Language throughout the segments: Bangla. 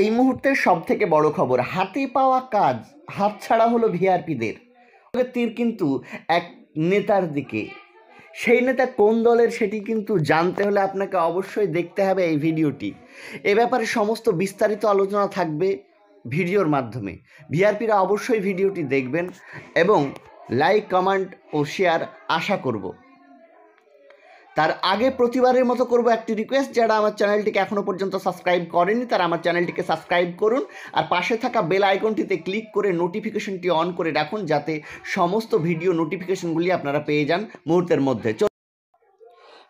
এই মুহূর্তের সব থেকে বড় খবর, হাতে পাওয়া কাজ হাতছাড়া হলো ভিআরপিদের তীর কিন্তু এক নেতার দিকে। সেই নেতা কোন দলের সেটি কিন্তু জানতে হলে আপনাকে অবশ্যই দেখতে হবে এই ভিডিওটি। এ ব্যাপারে সমস্ত বিস্তারিত আলোচনা থাকবে ভিডিওর মাধ্যমে। ভিআরপিরা অবশ্যই ভিডিওটি দেখবেন এবং লাইক কমেন্ট ও শেয়ার আশা করব। তার আগে প্রতিবারের মতো করব একটি রিকোয়েস্ট যারা আমার চ্যানেলটিকে এখনও পর্যন্ত সাবস্ক্রাইব করেনি, তারা আমার চ্যানেলটিকে সাবস্ক্রাইব করুন। আর পাশে থাকা বেল আইকনটিতে ক্লিক করে নোটিফিকেশনটি অন করে রাখুন, যাতে সমস্ত ভিডিও নোটিফিকেশনগুলি আপনারা পেয়ে যান মুহূর্তের মধ্যে।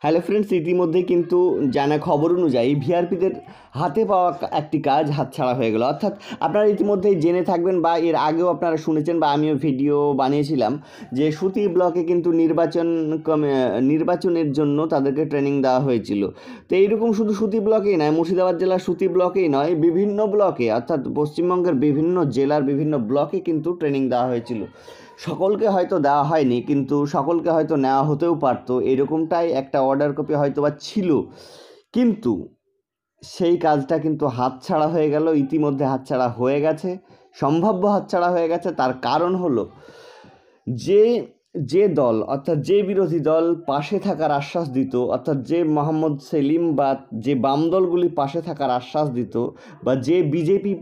হ্যালো ফ্রেন্ডস ইতিমধ্যে কিন্তু জানা খবর অনুযায়ী ভিআরপিদের হাতে পাওয়া একটি কাজ হাতছাড়া হয়ে গেল। অর্থাৎ আপনারা ইতিমধ্যেই জেনে থাকবেন বা এর আগেও আপনারা শুনেছেন বা আমিও ভিডিও বানিয়েছিলাম যে সুতি ব্লকে কিন্তু নির্বাচন কমে নির্বাচনের জন্য তাদেরকে ট্রেনিং দেওয়া হয়েছিল। তো এইরকম শুধু সুতি ব্লকেই নয়, মুর্শিদাবাদ জেলার সুতি ব্লকেই নয়, বিভিন্ন ব্লকে, অর্থাৎ পশ্চিমবঙ্গের বিভিন্ন জেলার বিভিন্ন ব্লকে কিন্তু ট্রেনিং দেওয়া হয়েছিল। সকলকে হয়তো দেওয়া হয়নি, কিন্তু সকলকে হয়তো নেওয়া হতেও পারতো। এরকমটাই একটা অর্ডার কপি হয়তো বা ছিল। কিন্তু সেই কাজটা কিন্তু হাতছাড়া হয়ে গেল, ইতিমধ্যে হাতছাড়া হয়ে গেছে, সম্ভাব্য হাতছাড়া হয়ে গেছে। তার কারণ হলো যে যে দল, অর্থাৎ যে বিরোধী দল পাশে থাকার আশ্বাস দিত, অর্থাৎ যে মোহাম্মদ সেলিম বা যে বাম দলগুলি পাশে থাকার আশ্বাস দিত, বা যে বিজেপি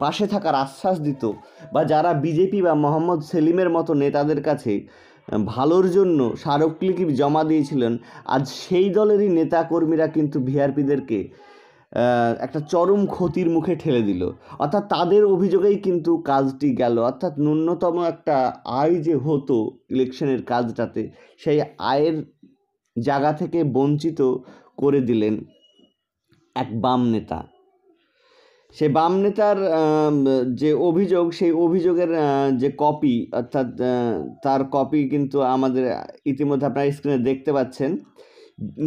পাশে থাকার আশ্বাস দিত বা যারা বিজেপি বা মোহাম্মদ সেলিমের মতো নেতাদের কাছে ভালোর জন্য স্মারকলিপি জমা দিয়েছিলেন, আজ সেই দলেরই নেতাকর্মীরা কিন্তু ভিআরপিদেরকে একটা চরম ক্ষতির মুখে ঠেলে দিল। অর্থাৎ তাদের অভিযোগেই কিন্তু কাজটি গেল। অর্থাৎ ন্যূনতম একটা আয় যে হতো ইলেকশনের কাজটাতে, সেই আয়ের জায়গা থেকে বঞ্চিত করে দিলেন এক বাম নেতা। সে বাম নেতার যে অভিযোগ, সেই অভিযোগের যে কপি, অর্থাৎ তার কপি কিন্তু আমাদের ইতিমধ্যে আপনারা স্ক্রিনে দেখতে পাচ্ছেন।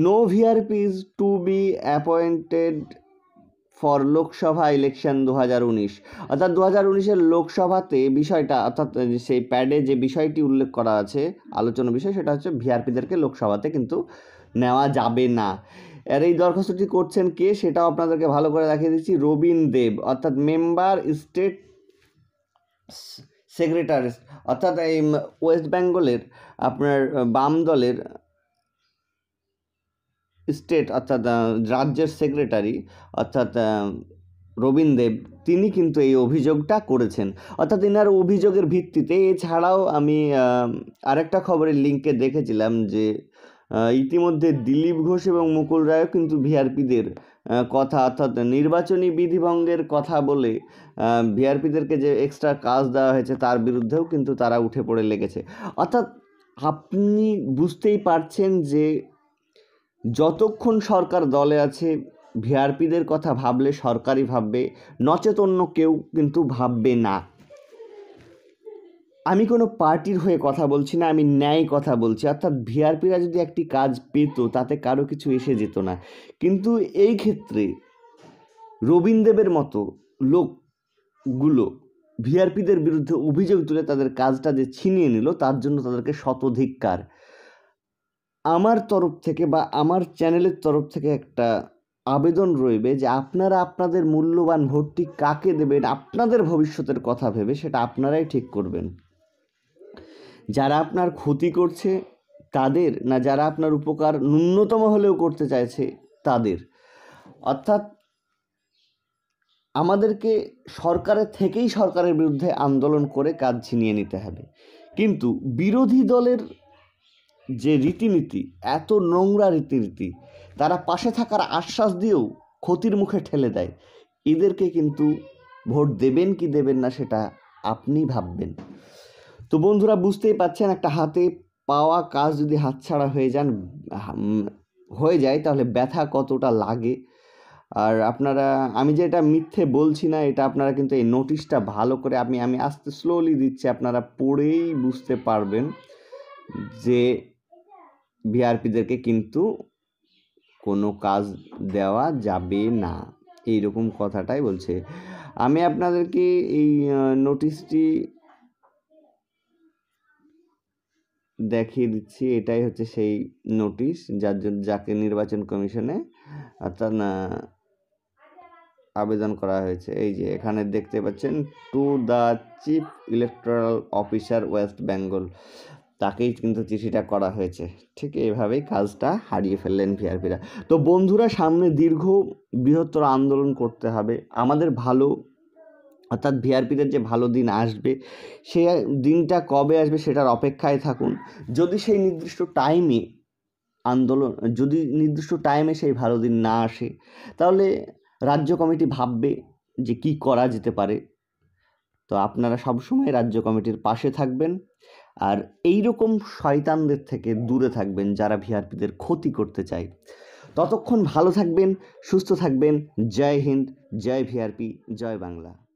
No ভিআরপিজ two be appointed for Lok Sabha election দু হাজার উনিশ। অর্থাৎ দু হাজার উনিশের লোকসভাতে বিষয়টা, অর্থাৎ সেই প্যাডে যে বিষয়টি উল্লেখ করা আছে, আলোচনা বিষয়, সেটা হচ্ছে ভিআরপিদেরকে লোকসভাতে কিন্তু নেওয়া যাবে না। আর এই দরখাস্তটি করছেন কে সেটাও আপনাদেরকে ভালো করে দেখিয়ে দিচ্ছি। রবিন দেব, অর্থাৎ মেম্বার স্টেট সেক্রেটারি অর্থাৎ এই ওয়েস্ট বেঙ্গলের আপনার বাম দলের স্টেট অর্থাৎ রাজ্যের সেক্রেটারি অর্থাৎ রবীন দেব, তিনি কিন্তু এই অভিযোগটা করেছেন। অর্থাৎ এনার অভিযোগের ভিত্তিতে, এছাড়াও আমি আরেকটা খবরের লিঙ্কে দেখেছিলাম যে ইতিমধ্যে দিলীপ ঘোষ এবং মুকুল রায়ও কিন্তু ভিআরপিদের কথা অর্থাৎ নির্বাচনী বিধিভঙ্গের কথা বলে ভিআরপিদেরকে যে এক্সট্রা কাজ দেওয়া হয়েছে তার বিরুদ্ধেও কিন্তু তারা উঠে পড়ে লেগেছে। অর্থাৎ আপনি বুঝতেই পারছেন যে যতক্ষণ সরকার দলে আছে, ভিআরপিদের কথা ভাবলে সরকারই ভাববে নচেত অন্য কেউ কিন্তু ভাববে না। আমি কোনো পার্টির হয়ে কথা বলছি না, আমি ন্যায় কথা বলছি। অর্থাৎ ভিআরপিরা যদি একটি কাজ পেত, তাতে কারও কিছু এসে যেত না। কিন্তু এই ক্ষেত্রে রবীন্দ্রদেবের মতো লোকগুলো ভিআরপিদের বিরুদ্ধে অভিযোগ তুলে তাদের কাজটা যে ছিনিয়ে নিল, তার জন্য তাদেরকে শতধিক্কার। আমার তরফ থেকে বা আমার চ্যানেলের তরফ থেকে একটা আবেদন রইবে যে আপনারা আপনাদের মূল্যবান ভোটটি কাকে দেবেন, আপনাদের ভবিষ্যতের কথা ভেবে সেটা আপনারাই ঠিক করবেন। যারা আপনার ক্ষতি করছে তাদের না যারা আপনার উপকার ন্যূনতম হলেও করতে চাইছে তাদের। অর্থাৎ আমাদেরকে সরকারের থেকেই সরকারের বিরুদ্ধে আন্দোলন করে কাজ ছিনিয়ে নিতে হবে। কিন্তু বিরোধী দলের যে রীতিনীতি, এত নোংরা রীতিনীতি, তারা পাশে থাকার আশ্বাস দিয়েও ক্ষতির মুখে ঠেলে দেয়। এদেরকে কিন্তু ভোট দেবেন কি দেবেন না সেটা আপনি ভাববেন। তো বন্ধুরা বুঝতেই পাচ্ছেন, একটা হাতে পাওয়া কাজ যদি হাতছাড়া হয়ে যান হয়ে যায়, তাহলে ব্যথা কতটা লাগে? আর আপনারা, আমি যে এটা মিথ্যে বলছি না, এটা আপনারা কিন্তু এই নোটিশটা ভালো করে, আমি আমি আস্তে স্লোলি দিচ্ছি, আপনারা পড়েই বুঝতে পারবেন যে ভিআরপিদেরকে কিন্তু কোনো কাজ দেওয়া যাবে না। এইরকম কথাটাই বলছে। আমি আপনাদেরকে এই নোটিশটি দেখিয়ে দিচ্ছি, এটাই হচ্ছে সেই নোটিশ যার জন্য যাকে নির্বাচন কমিশনে অর্থাৎ আবেদন করা হয়েছে। এই যে, এখানে দেখতে পাচ্ছেন to the chief electoral officer West Bengal তাকেই কিন্তু চিঠিটা করা হয়েছে। ঠিক এইভাবেই কাজটা হারিয়ে ফেললেন ভিআরপিরা তো বন্ধুরা, সামনে দীর্ঘ বৃহত্তর আন্দোলন করতে হবে। আমাদের ভালো অর্থাৎ ভিআরপিদের যে ভালো দিন আসবে সেই দিনটা কবে আসবে সেটার অপেক্ষায় থাকুন। যদি সেই নির্দিষ্ট টাইমে আন্দোলন, যদি নির্দিষ্ট টাইমে সেই ভালো দিন না আসে, তাহলে রাজ্য কমিটি ভাববে যে কি করা যেতে পারে। তো আপনারা সবসময় রাজ্য কমিটির পাশে থাকবেন আর এই রকম শয়তানদের থেকে দূরে থাকবেন যারা ভিআরপিদের ক্ষতি করতে চায়। ততক্ষণ ভালো থাকবেন, সুস্থ থাকবেন। জয় হিন্দ, জয় ভিআরপি জয় বাংলা।